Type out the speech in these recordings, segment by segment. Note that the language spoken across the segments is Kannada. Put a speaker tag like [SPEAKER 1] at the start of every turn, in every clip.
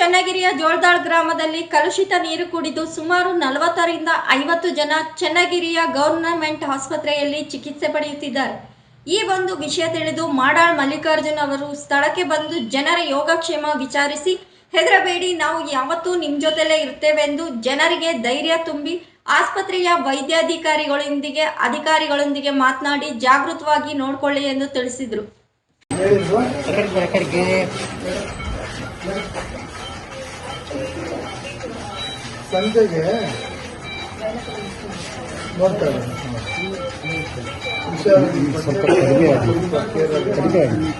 [SPEAKER 1] ಚನ್ನಗಿರಿಯ ಜೋಳದಾಳ್ ಗ್ರಾಮದಲ್ಲಿ ಕಲುಷಿತ ನೀರು ಕುಡಿದು ಸುಮಾರು ನಲವತ್ತರಿಂದ ಐವತ್ತು ಜನ ಚನ್ನಗಿರಿಯ ಗವರ್ನಮೆಂಟ್ ಆಸ್ಪತ್ರೆಯಲ್ಲಿ ಚಿಕಿತ್ಸೆ ಪಡೆಯುತ್ತಿದ್ದಾರೆ. ಈ ಒಂದು ವಿಷಯ ತಿಳಿದು ಮಾಡಾಳ್ ಮಲ್ಲಿಕಾರ್ಜುನ್ ಅವರು ಸ್ಥಳಕ್ಕೆ ಬಂದು ಜನರ ಯೋಗಕ್ಷೇಮ ವಿಚಾರಿಸಿ ಹೆದರಬೇಡಿ ನಾವು ಯಾವತ್ತೂ ನಿಮ್ಮ ಜೊತೆಲೇ ಇರ್ತೇವೆಂದು ಜನರಿಗೆ ಧೈರ್ಯ ತುಂಬಿ ಆಸ್ಪತ್ರೆಯ ವೈದ್ಯಾಧಿಕಾರಿಗಳೊಂದಿಗೆ ಅಧಿಕಾರಿಗಳೊಂದಿಗೆ ಮಾತನಾಡಿ ಜಾಗೃತವಾಗಿ ನೋಡಿಕೊಳ್ಳಿ ಎಂದು ತಿಳಿಸಿದರು.
[SPEAKER 2] ಸಂಜೆಗೆ ನೋಡ್ತಾರೆ ಹುಷಾರಾಗಿ
[SPEAKER 3] ಸ್ವಲ್ಪ ಕಡಿಮೆ ಆಗಿ.
[SPEAKER 2] ತುಂಬಾ care ಆಗಿ.
[SPEAKER 3] ಕಡಿಮೆ ಆಗಿ.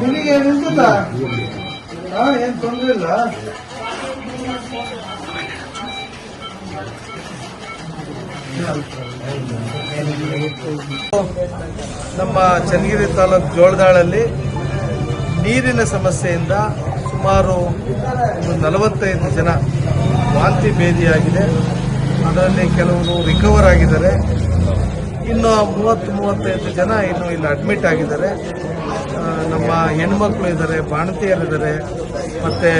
[SPEAKER 2] ನಿನಗೆ ನಿಂತಿಲ್ಲ ಹಾ ಏನ್ ತೊಂದ್ರೆ ಇಲ್ಲ ನಮ್ಮ ಚನ್ನಗಿರಿ ತಾಲೂಕು ಜೋಳದಾಳಲ್ಲಿ ನೀರಿನ ಸಮಸ್ಯೆಯಿಂದ ಸುಮಾರು ಒಂದು ನಲವತ್ತೈದು ಜನ ವಾಂತಿ ಭೇದಿಯಾಗಿದೆ. ಅದರಲ್ಲಿ ಕೆಲವರು ರಿಕವರ್ ಆಗಿದ್ದಾರೆ. ಇನ್ನು ಮೂವತ್ತು, ಮೂವತ್ತೈದು ಜನ ಇನ್ನು ಇಲ್ಲಿ ಅಡ್ಮಿಟ್ ಆಗಿದ್ದಾರೆ. ನಮ್ಮ ಹೆಣ್ಮಕ್ಳು ಇದ್ದಾರೆ, ಬಾಣತಿಯರಿದ್ದಾರೆ. ಮತ್ತು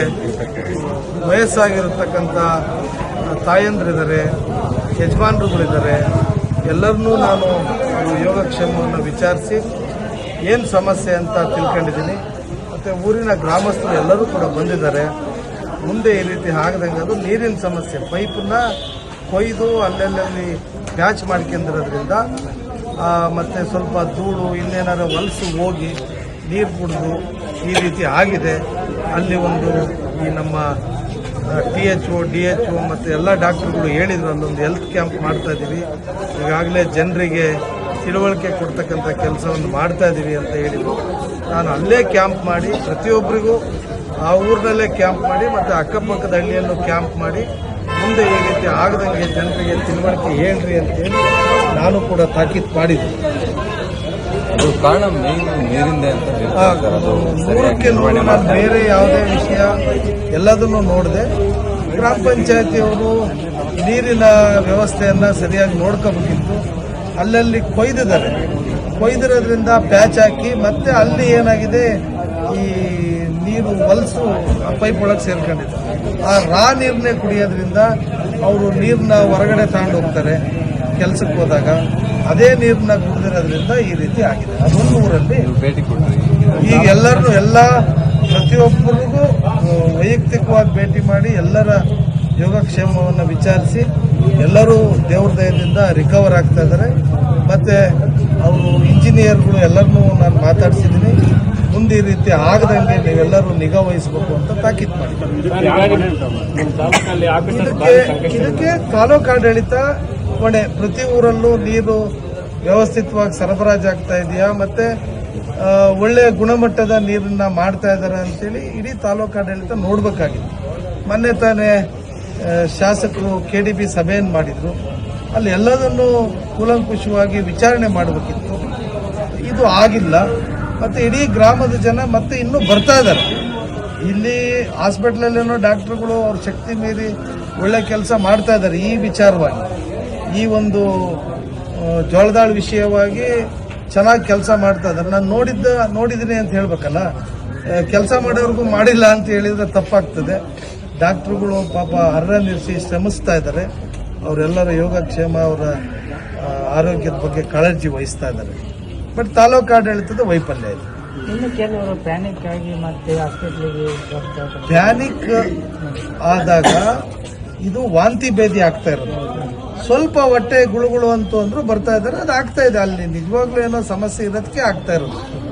[SPEAKER 2] ವಯಸ್ಸಾಗಿರತಕ್ಕಂಥ ತಾಯಂದ್ರಿದ್ದಾರೆ. ಯಜಮಾನರುಗಳಿದ್ದಾರೆ. ಎಲ್ಲರನ್ನೂ ನಾನು ಯೋಗಕ್ಷೇಮವನ್ನು ವಿಚಾರಿಸಿ ಏನು ಸಮಸ್ಯೆ ಅಂತ ತಿಳ್ಕೊಂಡಿದ್ದೀನಿ. ಮತ್ತು ಊರಿನ ಗ್ರಾಮಸ್ಥರು ಎಲ್ಲರೂ ಕೂಡ ಬಂದಿದ್ದಾರೆ. ಮುಂದೆ ಈ ರೀತಿ ಆಗದಂಗೆ ಅದು ನೀರಿನ ಸಮಸ್ಯೆ. ಪೈಪನ್ನು ಕೊಯ್ದು ಅಲ್ಲಲ್ಲಿ ಪ್ಯಾಚ್ ಮಾಡ್ಕೊಂಡಿರೋದ್ರಿಂದ ಮತ್ತು ಸ್ವಲ್ಪ ಧೂಳು, ಇನ್ನೇನಾದ್ರು ಹೊಲಸು ಹೋಗಿ ನೀರು ಕುಡಿದು ಈ ರೀತಿ ಆಗಿದೆ. ಅಲ್ಲಿ ಒಂದು ಈ ನಮ್ಮ T H O, D H O ಮತ್ತು ಎಲ್ಲ ಡಾಕ್ಟ್ರುಗಳು ಹೇಳಿದ್ರು ಅಲ್ಲೊಂದು ಹೆಲ್ತ್ ಕ್ಯಾಂಪ್ ಮಾಡ್ತಾ ಇದ್ದೀವಿ ಈಗಾಗಲೇ ಜನರಿಗೆ ತಿಳುವಳಿಕೆ ಕೊಡ್ತಕ್ಕಂಥ ಕೆಲಸವನ್ನು ಮಾಡ್ತಾ ಇದ್ದೀವಿ ಅಂತ ಹೇಳಿದರು. ನಾನು ಅಲ್ಲೇ ಕ್ಯಾಂಪ್ ಮಾಡಿ, ಪ್ರತಿಯೊಬ್ಬರಿಗೂ ಆ ಊರಿನಲ್ಲೇ ಕ್ಯಾಂಪ್ ಮಾಡಿ ಮತ್ತು ಅಕ್ಕಪಕ್ಕದ ಹಳ್ಳಿಯಲ್ಲೂ ಕ್ಯಾಂಪ್ ಮಾಡಿ ಮುಂದೆ ಈ ರೀತಿ ಆಗದಂಗೆ ಜನರಿಗೆ ತಿಳುವಳಿಕೆ ಹೇಳ್ರಿ ಅಂತೇಳಿ ನಾನು ಕೂಡ ತಾಕೀತು ಮಾಡಿದ್ದೆ.
[SPEAKER 3] ಅದು ಕಾರಣ ಮೇನ್ ನೀರಿಂದೆ ಅಂತ
[SPEAKER 2] ನಾನು ಬೇರೆ ಯಾವುದೇ ವಿಷಯ ಎಲ್ಲದನ್ನು ನೋಡಿದೆ ಗ್ರಾಮ ಪಂಚಾಯತಿಯವರು ನೀರಿನ ವ್ಯವಸ್ಥೆಯನ್ನ ಸರಿಯಾಗಿ ನೋಡ್ಕೋಬೇಕಿತ್ತು. ಅಲ್ಲಲ್ಲಿ ಕೊಯ್ದಿದ್ದಾರೆ. ಕೊಯ್ದಿರೋದ್ರಿಂದ ಪ್ಯಾಚ್ ಹಾಕಿ ಮತ್ತೆ ಅಲ್ಲಿ ಏನಾಗಿದೆ ಈ ನೀರು ಹೊಲಸು ಆ ಪೈಪ್ ಒಳಗೆ ಸೇರ್ಕೊಂಡಿದೆ ಆ ರಾ ನೀರನ್ನೇ ಕುಡಿಯೋದ್ರಿಂದ ಅವರು ನೀರನ್ನ ಹೊರಗಡೆ ತಗೊಂಡು ಹೋಗ್ತಾರೆ ಕೆಲಸಕ್ಕೆ ಹೋದಾಗ ಅದೇ ನೀರನ್ನ ಕುಡಿದಿರೋದ್ರಿಂದ ಈ ರೀತಿ ಆಗಿದೆ. ಅದೊಂದು ಊರಲ್ಲಿ
[SPEAKER 3] ನೀವು ಭೇಟಿ ಕೊಟ್ರಿ.
[SPEAKER 2] ಈಗ ಎಲ್ಲರೂ ಎಲ್ಲ ಪ್ರತಿಯೊಬ್ಬರಿಗೂ ವೈಯಕ್ತಿಕವಾಗಿ ಭೇಟಿ ಮಾಡಿ ಎಲ್ಲರ ಯೋಗಕ್ಷೇಮವನ್ನು ವಿಚಾರಿಸಿ ಎಲ್ಲರೂ ದೇವ್ರ ದಯದಿಂದ ರಿಕವರ್ ಆಗ್ತಾ ಇದ್ದಾರೆ. ಮತ್ತೆ ಅವರು ಇಂಜಿನಿಯರ್ಗಳು ಎಲ್ಲರನ್ನೂ ನಾನು ಮಾತಾಡ್ಸಿದ್ದೀನಿ. ಮುಂದೆ ಈ ರೀತಿ ಆಗದಂಗೆ ನೀವೆಲ್ಲರೂ ನಿಗಾ ವಹಿಸಬೇಕು ಅಂತ ತಾಕೀತು ಮಾಡಿದ್ದೀನಿ. ಇದಕ್ಕೆ ಇದಕ್ಕೆ ತಾಲೂಕು ಆಡಳಿತ ಹೊಣೆ ಪ್ರತಿ ಊರಲ್ಲೂ ನೀರು ವ್ಯವಸ್ಥಿತವಾಗಿ ಸರಬರಾಜು ಆಗ್ತಾ ಇದೆಯಾ? ಮತ್ತೆ ಒಳ್ಳೆಯ ಗುಣಮಟ್ಟದ ನೀರನ್ನ ಮಾಡ್ತಾ ಇದ್ದಾರೆ ಅಂತೇಳಿ ಇಡೀ ತಾಲೂಕು ಆಡಳಿತ ನೋಡಬೇಕಾಗಿತ್ತು. ಮೊನ್ನೆ ತಾನೇ ಶಾಸಕರು ಕೆ ಡಿ ಬಿ ಸಭೆಯನ್ನು ಮಾಡಿದ್ರು. ಅಲ್ಲಿ ಎಲ್ಲದನ್ನು ಕೂಲಂಕುಷವಾಗಿ ವಿಚಾರಣೆ ಮಾಡಬೇಕಿತ್ತು. ಇದು ಆಗಿಲ್ಲ. ಮತ್ತೆ ಇಡೀ ಗ್ರಾಮದ ಜನ ಮತ್ತೆ ಇನ್ನೂ ಬರ್ತಾ ಇದ್ದಾರೆ. ಇಲ್ಲಿ ಹಾಸ್ಪಿಟ್ಲಲ್ಲೇನೋ ಡಾಕ್ಟರ್ಗಳು ಅವ್ರ ಶಕ್ತಿ ಮೀರಿ ಒಳ್ಳೆ ಕೆಲಸ ಮಾಡ್ತಾ ಇದ್ದಾರೆ ಈ ವಿಚಾರವಾಗಿ. ಈ ಒಂದು ಜೋಳದಾಳ್ ವಿಷಯವಾಗಿ ಚೆನ್ನಾಗಿ ಕೆಲಸ ಮಾಡ್ತಾ ಇದ್ದಾರೆ ನಾನು ನೋಡಿದ್ದ ನೋಡಿದ್ದೀನಿ ಅಂತ ಹೇಳ್ಬೇಕಲ್ಲ? ಕೆಲಸ ಮಾಡೋರ್ಗೂ ಮಾಡಿಲ್ಲ ಅಂತ ಹೇಳಿದ್ರೆ ತಪ್ಪಾಗ್ತದೆ. ಡಾಕ್ಟ್ರುಗಳು ಪಾಪ ಹರ್ರ ನಿರ್ಸಿ ಶ್ರಮಿಸ್ತಾ ಇದ್ದಾರೆ ಅವರೆಲ್ಲರ ಯೋಗಕ್ಷೇಮ ಅವರ ಆರೋಗ್ಯದ ಬಗ್ಗೆ ಕಾಳಜಿ ವಹಿಸ್ತಾ ಇದ್ದಾರೆ ಬಟ್ ತಾಲೂಕು ಆಡಳಿತದ ವೈಫಲ್ಯ ಇದೆ.
[SPEAKER 4] ಇನ್ನು ಕೆಲವರು ಪ್ಯಾನಿಕ್ ಆಗಿ ಮತ್ತೆ ಹಾಸ್ಪಿಟ್ಲಿಗೆ.
[SPEAKER 2] ಪ್ಯಾನಿಕ್ ಆದಾಗ ಇದು ವಾಂತಿ ಭೇದಿ ಆಗ್ತಾ ಇರೋದು. ಸ್ವಲ್ಪ ಹೊಟ್ಟೆ ಗುಳುಗುಳು ಅಂತು ಅಂದ್ರೂ ಬರ್ತಾ ಇದ್ದಾರೆ. ಅದು ಆಗ್ತಾ ಇದೆ ಅಲ್ಲಿ. ನಿಜವಾಗ್ಲೂ ಏನೋ ಸಮಸ್ಯೆ ಇರೋದಕ್ಕೆ ಆಗ್ತಾ ಇರೋದು.